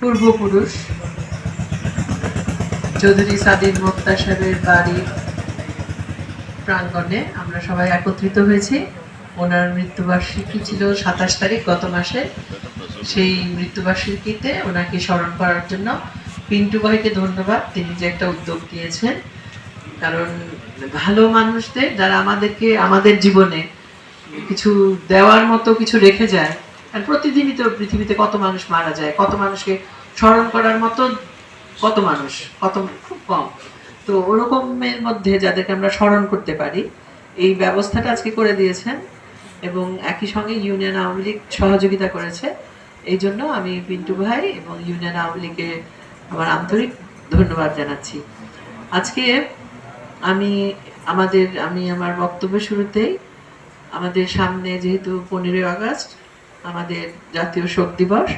পূর্বপুরুষ চৌধুরী সাদিন মোক্তা সাহেবের বাড়ির প্রাঙ্গণে আমরা সবাই একত্রিত হয়েছি। ওনার মৃত্যুবার্ষিকী ছিল সাতাশ তারিখ গত মাসে। সেই মৃত্যুবার্ষিকীতে ওনাকে স্মরণ করার জন্য পিন্টু ভাইকে ধন্যবাদ। তিনি যে একটা উদ্যোগ দিয়েছেন। কারণ ভালো মানুষদের যারা আমাদেরকে, আমাদের জীবনে কিছু দেওয়ার মতো কিছু রেখে যায় আর প্রতিদিনই তো পৃথিবীতে কত মানুষ মারা যায়, কত মানুষকে স্মরণ করার মতো কত মানুষ, কত খুব কম। তো ওরকমের মধ্যে যাদেরকে আমরা স্মরণ করতে পারি, এই ব্যবস্থাটা আজকে করে দিয়েছেন এবং একই সঙ্গে ইউনিয়ন আওয়ামী লীগ সহযোগিতা করেছে। এই জন্য আমি পিন্টু ভাই এবং ইউনিয়ন আওয়ামী লীগের আমার আন্তরিক ধন্যবাদ জানাচ্ছি। আজকে আমি, আমাদের, আমি আমার বক্তব্য শুরুতেই আমাদের সামনে যেহেতু পনেরোই আগস্ট আমাদের জাতীয় শোক দিবস।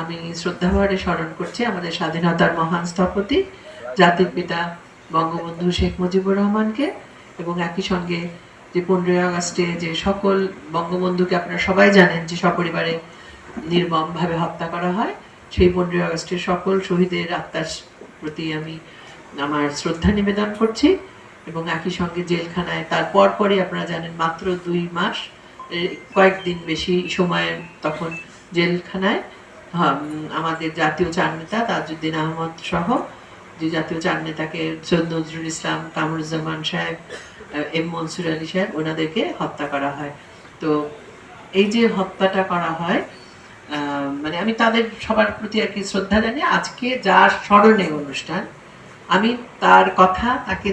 আমি শ্রদ্ধাভরে স্মরণ করছি আমাদের স্বাধীনতার মহান স্থপতি, জাতির পিতা বঙ্গবন্ধু শেখ মুজিবুর রহমানকে এবং একই সঙ্গে যে পনেরোই আগস্টে যে সকল বঙ্গবন্ধুকে আপনারা সবাই জানেন যে সপরিবারে নির্মমভাবে হত্যা করা হয়, সেই পনেরোই আগস্টের সকল শহীদের আত্মার প্রতি আমি আমার শ্রদ্ধা নিবেদন করছি এবং একই সঙ্গে জেলখানায় তার পরপরই আপনারা জানেন মাত্র দুই মাস কয়েকদিন বেশি সময় তখন জেলখানায় আমাদের জাতীয় চার নেতা তাজউদ্দিন আহমদ সহ যে জাতীয় চার নেতাকে সৈয়দ নজরুল ইসলাম, কামরুজ্জামান সাহেব এম মনসুর আলী সাহেব ওনাদেরকে হত্যা করা হয়। তো এই যে হত্যাটা করা হয় মানে আমি তাদের সবার প্রতি আর কি শ্রদ্ধা জানিয়ে আজকে যার স্মরণে অনুষ্ঠান, আমি তার কথা, তাকে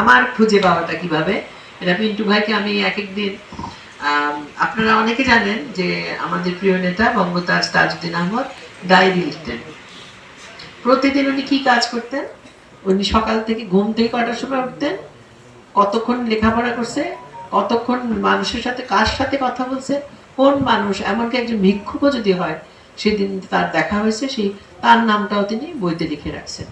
আমার খুঁজে পাওয়াটা কীভাবে, এটা পিন্টু ভাইকে আমি এক একদিন আপনারা অনেকে জানেন যে আমাদের প্রিয় নেতা বঙ্গতাজ তাজউদ্দিন আহমদ ডায়েরি লিখতেন প্রতিদিন উনি কি কাজ করতেন? উনি সকাল থেকে ঘুম থেকে কটার সময় উঠতেন? কতক্ষণ লেখাপড়া করছে? কতক্ষণ মানুষের সাথে কার সাথে কথা বলছে? কোন মানুষ? এমনকি একজন ভিক্ষুকও যদি হয়, সেদিন তার দেখা হয়েছে, সেই তার নামটাও তিনি বইতে লিখে রাখছেন।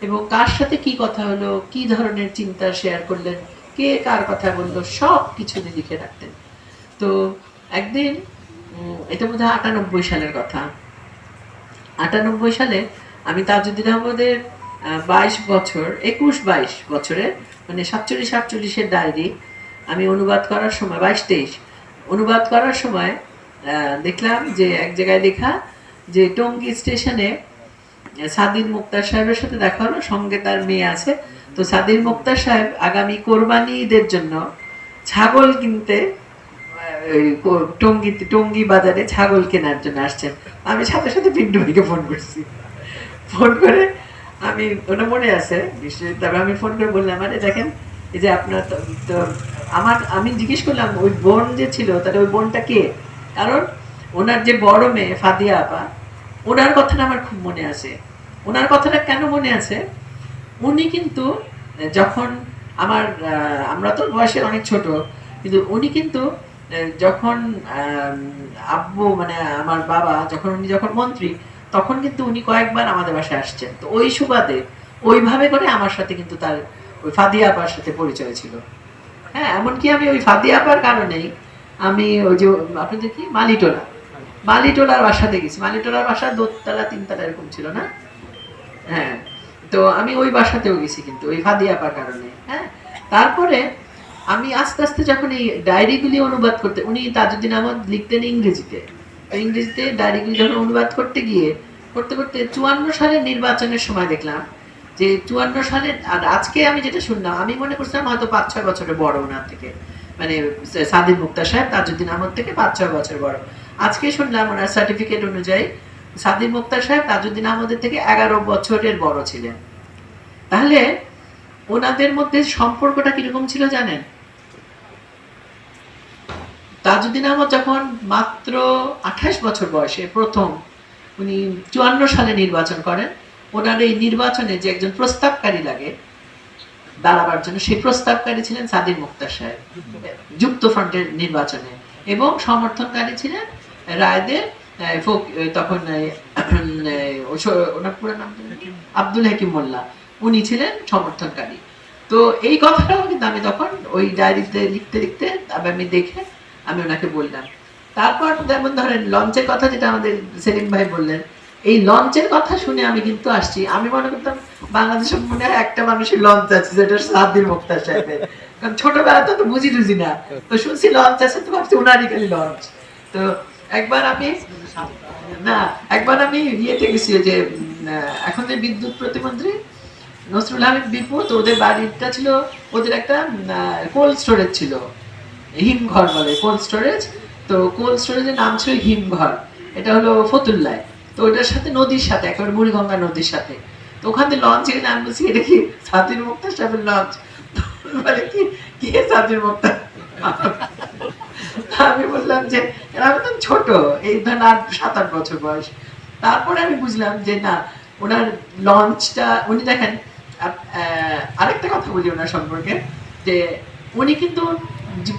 এবং কার সাথে কি কথা হলো? কি ধরনের চিন্তা শেয়ার করলেন? কে কার কথা বলল, সব কিছু উনি লিখে রাখতেন। তো একদিন এটা বোধ হয় আটানব্বই সালের কথা। আটানব্বই সালে আমি তাজুদ্দিন আহমদের বাইশ বছর, একুশ বাইশ বছরের মানে সাতচল্লিশ সাতচল্লিশের ডায়েরি আমি অনুবাদ করার সময়, বাইশ তেইশ, অনুবাদ করার সময় দেখলাম যে এক জায়গায় লেখা যে টঙ্গী স্টেশনে সাদিন মুক্তার সাহেবের সাথে দেখা হলো, সঙ্গে তার মেয়ে আছে তো সাদির মুক্তার সাহেব আগামী কোরবানি ঈদের জন্য ছাগল কিনতে টঙ্গিতে টঙ্গি বাজারে ছাগল কেনার জন্য আসছেন। আমি সাথে সাথে পিন্টু ভাইকে ফোন করছি। ফোন করে আমি, ওটা মনে আছে, নিশ্চয়ই তারপর আমি ফোন করে বললাম, আরে দেখেন, এই যে আপনার তো আমার, আমি জিজ্ঞেস করলাম, ওই বোন যে ছিল, তাহলে ওই বোনটা কে? কারণ ওনার যে বড় মেয়ে ফাদিয়া আপা, ওনার কথাটা আমার খুব মনে আছে। ওনার কথাটা কেন মনে আছে? উনি কিন্তু, যখন আমার আমরা তো বয়সে অনেক ছোট, কিন্তু উনি কিন্তু, যখন আব্বু মানে আমার বাবা, যখন উনি যখন মন্ত্রী, তখন কিন্তু উনি কয়েকবার আমাদের বাসায় আসছেন। তো ওই সুবাদে, ওইভাবে করে আমার সাথে কিন্তু তার ওই ফাদিয়া আপার সাথে পরিচয় ছিল। হ্যাঁ এমনকি আমি ওই ফাদিয়া আপার কারণেই আমি ওই যে, আপনাদের কি? মালিটোলা। মালিটোলার বাসাতে গেছি। মালিটোলার বাসা দোতলা, তিনতলা এরকম ছিল না? হ্যাঁ। তো আমি ওই বাসাতেও গেছি কিন্তু, ওই ফাদিয়াপার কারণে হ্যাঁ? তারপরে আমি আস্তে আস্তে যখন এই ডায়েরিগুলি অনুবাদ করতে, উনি তাজুদ্দিন আহমদ লিখতেন ইংরেজিতে। ইংরেজিতে ডায়েরিগুলি যখন অনুবাদ করতে গিয়ে, করতে করতে চুয়ান্ন সালের নির্বাচনের সময় দেখলাম যে চুয়ান্ন সালের আর আজকে আমি যেটা শুনলাম, আমি মনে করছিলাম হয়তো পাঁচ, ছয় বছরের বড় ওনার থেকে মানে সাদির মুক্তা সাহেব তাজুদ্দিন আহমদ থেকে পাঁচ, ছয় বছর বড়। আজকে শুনলাম ওনার সার্টিফিকেট অনুযায়ী সাদির মুক্তার সাহেব তাজউদ্দিন আহমদের থেকে এগারো বছরের বড় ছিলেন। তাহলে ওনাদের মধ্যে সম্পর্কটা কীরকম ছিল জানেন? তাজউদ্দিন আহমদ যখন মাত্র আঠাশ বছর বয়সে প্রথম উনি চুয়ান্ন সালে নির্বাচন করেন, ওনার এই নির্বাচনে যে একজন প্রস্তাবকারী লাগে, দাঁড়াবার জন্য সেই প্রস্তাবকারী ছিলেন সাদির মুক্তার সাহেব। যুক্ত ফ্রন্টের নির্বাচনে এবং সমর্থনকারী ছিলেন রায়দের তখন ওনার পুরো নাম আব্দুল হাকিম মোল্লা। উনি ছিলেন সমর্থনকারী। তো এই কথাটাও কিন্তু আমি তখন ওই ডায়েরিতে লিখতে লিখতে তারপর আমি দেখে আমি ওনাকে বললাম। তারপর যেমন ধরেন লঞ্চের কথা যেটা আমাদের সেলিম ভাই বললেন এই লঞ্চের কথা শুনে আমি কিন্তু আসছি। আমি মনে করতাম বাংলাদেশে মনে হয় একটা মানুষের লঞ্চ আছে যেটা সাদ্দির মুক্তার সাহেবের। কারণ ছোটবেলা তো তো বুঝি টুঝি না। তো শুনছি লঞ্চ আছে তো ভাবছি ওনারই খালি লঞ্চ। তো একবার আমি, না, একবার আমি ইয়েতে গেছি যে এখন যে বিদ্যুৎ প্রতিমন্ত্রী নসরুল হামিদ বিপু, তো ওদের বাড়িটা ছিল, ওদের একটা কোল্ড স্টোরেজ ছিল হিমঘর বলে কোল্ড স্টোরেজ তো কোল্ড স্টোরেজের নাম ছিল হিমঘর এটা হলো ফতুল্লায়, তো ওটার সাথে, নদীর সাথে, একেবারে বুড়িগঙ্গা নদীর সাথে, তো ওখান থেকে লঞ্চ এখানে আমি বলছি, এটা কি সাতির মুক্তা সাহেবের লঞ্চ বলে, কি, কে সাতির মুক্তা তা আমি বললাম যে আমি তো ছোট, এই ধরেন আর সাত আট বছর বয়স। তারপরে আমি বুঝলাম যে, না, ওনার লঞ্চটা, উনি দেখেন আরেকটা কথা বলি ওনার সম্পর্কে, যে উনি কিন্তু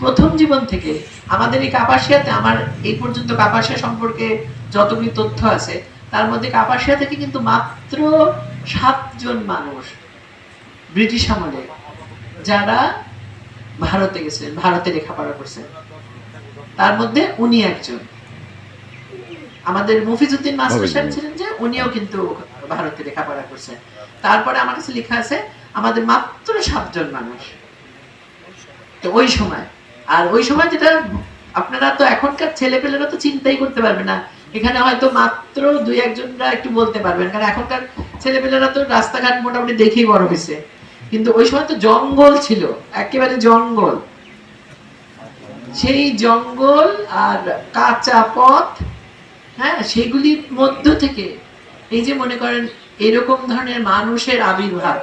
প্রথম জীবন থেকে আমাদের এই কাপাসিয়াতে, আমার এই পর্যন্ত কাপাসিয়া সম্পর্কে যতগুলি তথ্য আছে, তার মধ্যে কাপাসিয়া থেকে কিন্তু মাত্র সাতজন মানুষ ব্রিটিশ আমলে যারা ভারতে গেছিলেন ভারতে লেখাপড়া করছেন তার মধ্যে উনি একজন। আমাদের মফিজুদ্দিন মাস্টার সাহেব ছিলেন যে উনিও কিন্তু ভারতে লেখাপড়া করছেন। তারপরে আমার কাছে লেখা আছে আমাদের মাত্র সাতজন মানুষ। তো ওই সময় আর ওই সময় যেটা আপনারা তো এখনকার ছেলেপেলেরা তো চিন্তাই করতে পারবে না। এখানে হয়তো মাত্র দুই একজনরা একটু বলতে পারবেন কারণ এখনকার ছেলেপেলেরা তো রাস্তাঘাট মোটামুটি দেখেই বড় হয়েছে। কিন্তু ওই সময় তো জঙ্গল ছিল একেবারে জঙ্গল। সেই জঙ্গল আর কাঁচা পথ হ্যাঁ সেগুলির মধ্য থেকে, এই যে মনে করেন এরকম ধরনের মানুষের আবির্ভাব।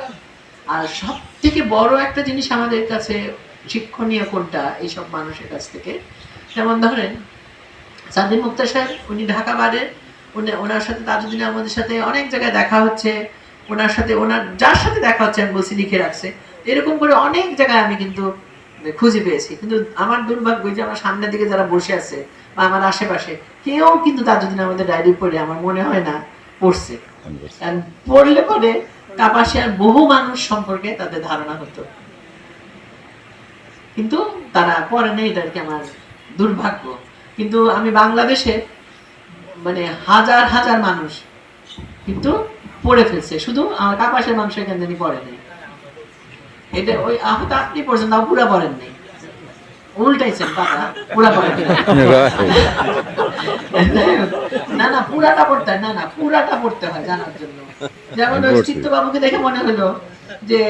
আর সব থেকে বড় একটা জিনিস আমাদের কাছে শিক্ষণীয় কোনটা এইসব মানুষের কাছ থেকে? যেমন ধরেন সাদিম মুক্তা সাহেব, উনি ঢাকা বারের উনি ওনার সাথে তাজুদ্দিন আমাদের সাথে অনেক জায়গায় দেখা হচ্ছে। ওনার সাথে, ওনার, যার সাথে দেখা হচ্ছে আমি বলছি লিখে রাখছে। এরকম করে অনেক জায়গায় আমি কিন্তু খুঁজে পেয়েছি। কিন্তু আমার দুর্ভাগ্য যে আমার সামনের দিকে যারা বসে আছে বা আমার আশেপাশে কেউ কিন্তু তাজুদ্দিন আমাদের ডায়েরি পড়ে আমার মনে হয় না পড়ছে। পড়লে পরে কাপাসিয়ার বহু মানুষ সম্পর্কে তাদের ধারণা হতো। কিন্তু তারা পড়ে নেই এটা আর কি আমার দুর্ভাগ্য। কিন্তু আমি বাংলাদেশে মানে হাজার হাজার মানুষ কিন্তু পড়ে ফেলছে। শুধু আমার কাপাসের মানুষ এখান থেকে পড়ে নেই। এটা ওই হয়তো আপনি পড়ছেন তাও পুরা পড়েন নেই। উল্টাইছেন পাতা পুরা পড়েন না না পুরাটা পড়তে না না পুরাটা পড়তে হয় জানার জন্য। যেমন ওই চিত্তবাবুকে দেখে মনে হলো যে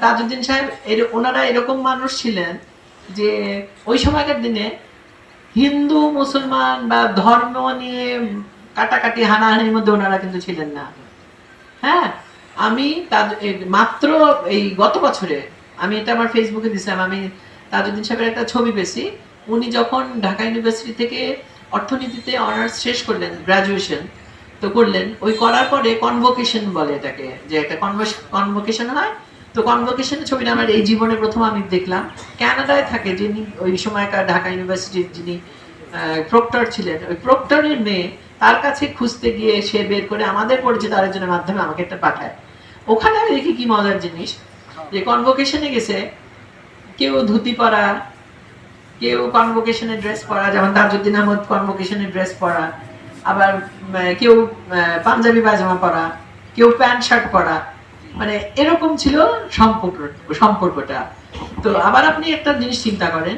তাজউদ্দিন সাহেব এর- ওনারা এরকম মানুষ ছিলেন যে ওই সময়কার দিনে হিন্দু মুসলমান বা ধর্ম নিয়ে কাটাকাটি হানাহানির মধ্যে ওনারা কিন্তু ছিলেন না। হ্যাঁ? আমি এ, মাত্র এই গত বছরে আমি এটা আমার ফেসবুকে দিছিলাম আমি তাজউদ্দিন সাহেবের একটা ছবি পেয়েছি। উনি যখন ঢাকা ইউনিভার্সিটি থেকে অর্থনীতিতে অনার্স শেষ করলেন গ্রাজুয়েশন তো করলেন ওই করার পরে কনভোকেশন বলে এটাকে যে একটা কনভোকেশন হয়। তো কনভোকেশনের ছবিটা আমার এই জীবনে প্রথম আমি দেখলাম। ক্যানাডায় থাকে যিনি ওই সময়কার ঢাকা ইউনিভার্সিটির যিনি প্রক্টর ছিলেন ওই প্রক্টরের মেয়ে তার কাছে খুঁজতে গিয়ে সে বের করে আমাদের পরিচিত আরেকজনের মাধ্যমে আমাকে একটা পাঠায়। ওখানে আমি দেখি কি মজার জিনিস। যে কনভোকেশনে গেছে, কেউ ধুতি পরা, কেউ কনভোকেশনের ড্রেস পরা, যেমন তাজউদ্দিন আহমদ কনভোকেশনের ড্রেস পরা, আবার কেউ পাঞ্জাবি পায়জামা পরা, কেউ প্যান্ট শার্ট পরা। মানে এরকম ছিল সম্পর্ক, সম্পর্কটা। তো আবার আপনি একটা জিনিস চিন্তা করেন,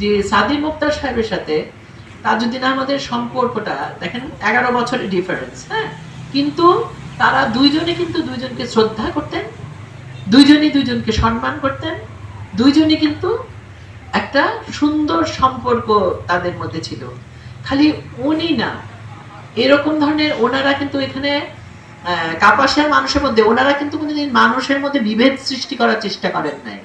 যে সাদির মুক্তার সাহেবের সাথে তাজউদ্দিন আহমদের সম্পর্কটা, দেখেন, এগারো বছরের ডিফারেন্স হ্যাঁ? কিন্তু তারা দুইজনে কিন্তু দুইজনকে শ্রদ্ধা করতেন, দুইজনই দুইজনকে সম্মান করতেন, দুইজনই কিন্তু একটা সুন্দর সম্পর্ক তাদের মধ্যে ছিল। খালি উনি না, এরকম ধরনের ওনারা কিন্তু এখানে কাপাসের মানুষের মধ্যে, ওনারা কিন্তু কোনোদিন মানুষের মধ্যে বিভেদ সৃষ্টি করার চেষ্টা করেন নাই।